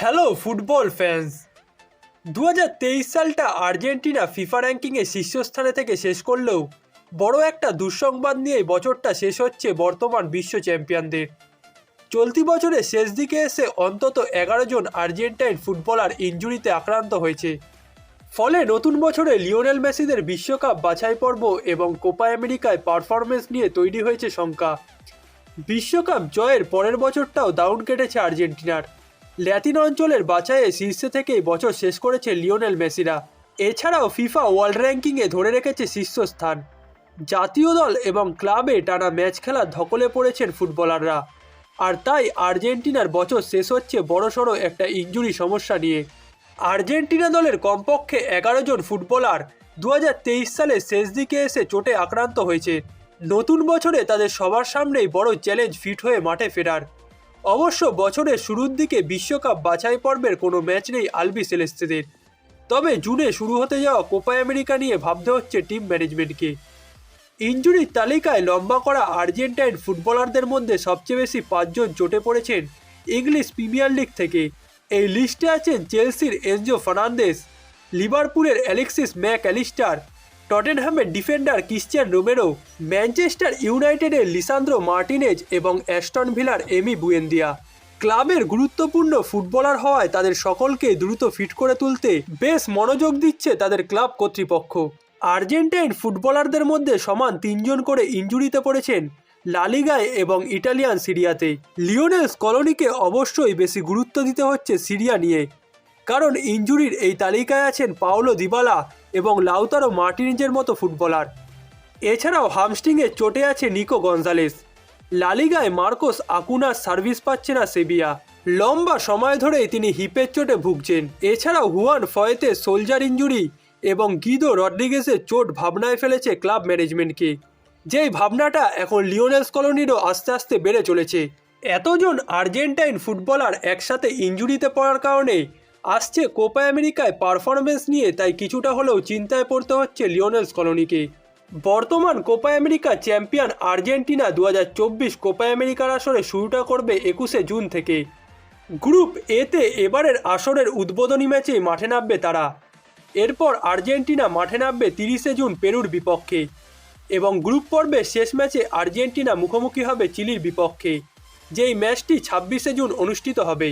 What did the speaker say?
Hello football fans দু হাজার তেইশ সালটা আর্জেন্টিনা ফিফা র্যাঙ্কিংয়ে শীর্ষস্থানে থেকে শেষ করলেও বড় একটা দুঃসংবাদ নিয়ে বছরটা শেষ হচ্ছে বর্তমান বিশ্ব চ্যাম্পিয়নদের। চলতি বছরের শেষ দিকে এসে অন্তত এগারো জন আর্জেন্টাইন ফুটবলার ইনজুরিতে আক্রান্ত হয়েছে। ফলে নতুন বছরে লিওনেল মেসিদের বিশ্বকাপ বাছাই পর্ব এবং কোপা আমেরিকায় পারফরমেন্স নিয়ে তৈরি হয়েছে শঙ্কা। বিশ্বকাপ জয়ের পরের বছরটাও দাউন কেটেছে আর্জেন্টিনার। ল্যাতিন অঞ্চলের বাছাইয়ে শীর্ষে থেকেই বছর শেষ করেছে লিওনেল মেসিরা। এছাড়াও ফিফা ওয়ার্ল্ড র্যাঙ্কিংয়ে ধরে রেখেছে শীর্ষস্থান। জাতীয় দল এবং ক্লাবে টানা ম্যাচ খেলার ধকলে পড়েছেন ফুটবলাররা। আর তাই আর্জেন্টিনার বছর শেষ হচ্ছে বড়সড় একটা ইঞ্জুরি সমস্যা নিয়ে। আর্জেন্টিনা দলের কমপক্ষে এগারো জন ফুটবলার দু সালের শেষ দিকে এসে চোটে আক্রান্ত হয়েছে। নতুন বছরে তাদের সবার সামনেই বড় চ্যালেঞ্জ ফিট হয়ে মাঠে ফেরার। অবশ্য বছরের শুরুর দিকে বিশ্বকাপ বাছাই পর্বের কোনো ম্যাচ নেই আলবি সেলেস্তেদের তবে জুনে শুরু হতে যাওয়া কোপা আমেরিকা নিয়ে ভাবতে হচ্ছে টিম ম্যানেজমেন্টকে। ইঞ্জুরির তালিকায় লম্বা করা আর্জেন্টাইন ফুটবলারদের মধ্যে সবচেয়ে বেশি পাঁচজন চোটে পড়েছেন ইংলিশ প্রিমিয়ার লিগ থেকে। এই লিস্টে আছেন চেলসির এনজো ফার্নান্দেস লিভারপুলের অ্যালেক্সিস ম্যাক অ্যালিস্টার টটেনহ্যামের ডিফেন্ডার ক্রিশ্চিয়ান রোমেরো, ম্যানচেস্টার ইউনাইটেডের লিসান্দ্রো মার্টিনেজ এবং অ্যাস্টন ভিলার এমি বুয়েন্দিয়া। ক্লাবের গুরুত্বপূর্ণ ফুটবলার হওয়ায় তাদের সকলকে দ্রুত ফিট করে তুলতে বেশ মনোযোগ দিচ্ছে তাদের ক্লাব কর্তৃপক্ষ। আর্জেন্টাইন ফুটবলারদের মধ্যে সমান তিনজন করে ইঞ্জুরিতে পড়েছেন লালিগায় এবং ইটালিয়ান সিরিয়াতে। লিওনেল স্কলোনিকে অবশ্যই বেশি গুরুত্ব দিতে হচ্ছে সিরিয়া নিয়ে। কারণ ইঞ্জুরির এই তালিকায় আছেন পাওলো দিবালা এবং লাউতারো মার্টিনিজের মতো ফুটবলার। এছাড়াও হামস্টিংয়ে চোটে আছে নিকো গঞ্জালেস লালিগায় মার্কোস আকুনার সার্ভিস পাচ্ছে না সেবিয়া। লম্বা সময় ধরেই তিনি হিপের চোটে ভুগছেন। এছাড়াও হুয়ান ফয়েতে সোলজার ইঞ্জুরি এবং গিদো রড্রিগেসের চোট ভাবনায় ফেলেছে ক্লাব ম্যানেজমেন্টকে। যেই ভাবনাটা এখন লিওনেলস কলোনিরও আস্তে আস্তে বেড়ে চলেছে। এতজন আর্জেন্টাইন ফুটবলার একসাথে ইঞ্জুরিতে পড়ার কারণে আসছে কোপা আমেরিকায় পারফরমেন্স নিয়ে, তাই কিছুটা হলেও চিন্তায় পড়তে হচ্ছে লিওনেলস কলোনিকে বর্তমান কোপা আমেরিকা চ্যাম্পিয়ন আর্জেন্টিনা দু হাজার চব্বিশ কোপা আমেরিকার আসরে শুরুটা করবে একুশে জুন থেকে। গ্রুপ এতে এবারের আসরের উদ্বোধনী ম্যাচেই মাঠে নামবে তারা। এরপর আর্জেন্টিনা মাঠে নামবে তিরিশে জুন পেরুর বিপক্ষে। এবং গ্রুপ পর্বে শেষ ম্যাচে আর্জেন্টিনা মুখোমুখি হবে চিলির বিপক্ষে, যেই ম্যাচটি ছাব্বিশে জুন অনুষ্ঠিত হবে।